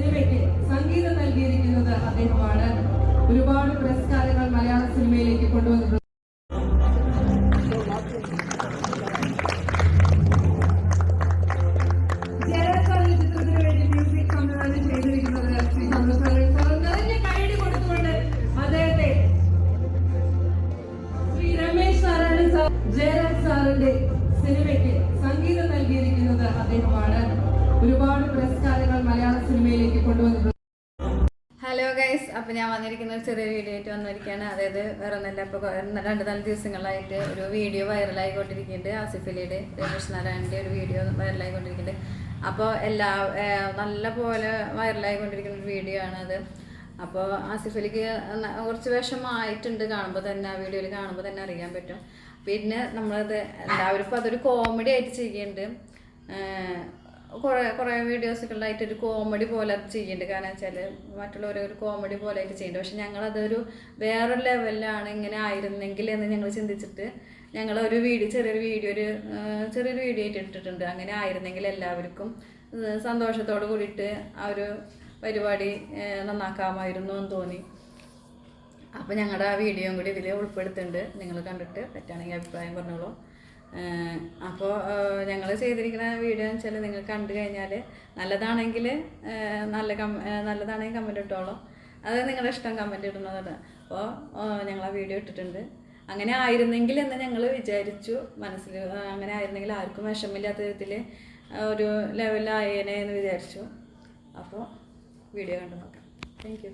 സിനിമയ്ക്ക് സംഗീതം നൽകിയിരിക്കുന്നത് അദ്ദേഹമാണ്. ഒരുപാട് പുരസ്കാരങ്ങൾ മലയാള സിനിമയിലേക്ക് കൊണ്ടുവന്നത് ജയരാജ് സാറിന്റെ സിനിമയ്ക്ക് സംഗീതം നൽകിയിരിക്കുന്നത്. ഗൈസ് അപ്പോൾ ഞാൻ വന്നിരിക്കുന്ന ഒരു ചെറിയ വീഡിയോ ആയിട്ട് വന്നിരിക്കുകയാണ്. അതായത് വേറെ ഒന്നല്ല ഇപ്പോൾ രണ്ട് നാല് ദിവസങ്ങളായിട്ട് ഒരു വീഡിയോ വൈറലായിക്കൊണ്ടിരിക്കുന്നുണ്ട് ആസിഫലിയുടെ നാരായണന്റെ ഒരു വീഡിയോ വൈറലായിക്കൊണ്ടിരിക്കുന്നുണ്ട് അപ്പോൾ എല്ലാ നല്ല പോലെ വൈറലായിക്കൊണ്ടിരിക്കുന്ന ഒരു വീഡിയോ ആണ് അത്. അപ്പോൾ ആസിഫലിക്ക് കുറച്ച് വിഷമമായിട്ടുണ്ട് കാണുമ്പോൾ തന്നെ ആ വീഡിയോയിൽ കാണുമ്പോൾ തന്നെ അറിയാൻ പറ്റും. പിന്നെ നമ്മളത് എല്ലാവരും ഇപ്പോൾ അതൊരു കോമഡി ആയിട്ട് ചെയ്യുന്നുണ്ട്. കുറേ കുറേ വീഡിയോസുകളിലായിട്ട് ഒരു കോമഡി പോലെ അത് ചെയ്യുന്നുണ്ട് കാരണം വെച്ചാൽ മറ്റുള്ളവരെ ഒരു കോമഡി പോലെ ആയിട്ട് ചെയ്യുന്നുണ്ട് പക്ഷെ ഞങ്ങളതൊരു വേറൊരു ലെവലിലാണ് ഇങ്ങനെ ആയിരുന്നെങ്കിൽ എന്ന് ഞങ്ങൾ ചിന്തിച്ചിട്ട് ഞങ്ങൾ ഒരു വീഡിയോ ചെറിയൊരു വീഡിയോ ഒരു ചെറിയൊരു വീഡിയോ ആയിട്ട് ഇട്ടിട്ടുണ്ട്. അങ്ങനെ ആയിരുന്നെങ്കിൽ എല്ലാവർക്കും സന്തോഷത്തോട് കൂടിയിട്ട് ആ ഒരു പരിപാടി നന്നാക്കാമായിരുന്നു എന്ന് തോന്നി. അപ്പോൾ ഞങ്ങളുടെ ആ വീഡിയോയും കൂടി ഇതിൽ ഉൾപ്പെടുത്തുന്നുണ്ട്. നിങ്ങൾ കണ്ടിട്ട് പറ്റുകയാണെങ്കിൽ അഭിപ്രായം പറഞ്ഞോളൂ. അപ്പോൾ ഞങ്ങൾ ചെയ്തിരിക്കുന്ന വീഡിയോ എന്ന് വെച്ചാൽ നിങ്ങൾ കണ്ടു കഴിഞ്ഞാൽ നല്ലതാണെങ്കിൽ നല്ല കം നല്ലതാണെങ്കിൽ കമന്റ് ഇട്ടോളൂ. അത് നിങ്ങളുടെ ഇഷ്ടം കമന്റ് ഇടുന്നതാണ്. അപ്പോൾ ഞങ്ങൾ ആ വീഡിയോ ഇട്ടിട്ടുണ്ട്. അങ്ങനെ ആയിരുന്നെങ്കിൽ എന്ന് ഞങ്ങൾ വിചാരിച്ചു. മനസ്സിൽ അങ്ങനെ ആയിരുന്നെങ്കിൽ ആർക്കും വിഷമില്ലാത്ത വിധത്തിൽ ഒരു ലെവലിലായേനെ എന്ന് വിചാരിച്ചു. അപ്പോൾ വീഡിയോ കണ്ടു നോക്കാം. താങ്ക്